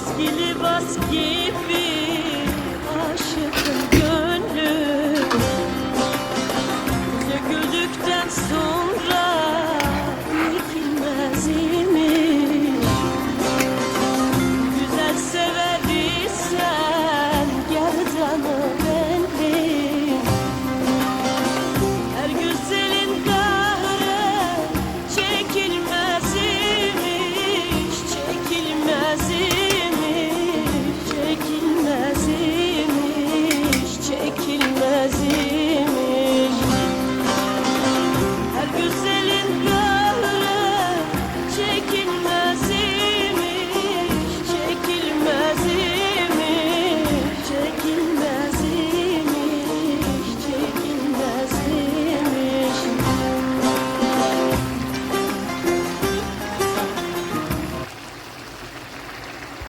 eski libas gibi aşıkın gönlü. Döküldükten sonra dikilmez Güzel sever isen gerdanı belli Her güzelin kahrı çekilmez imiş Çekilmez imiş.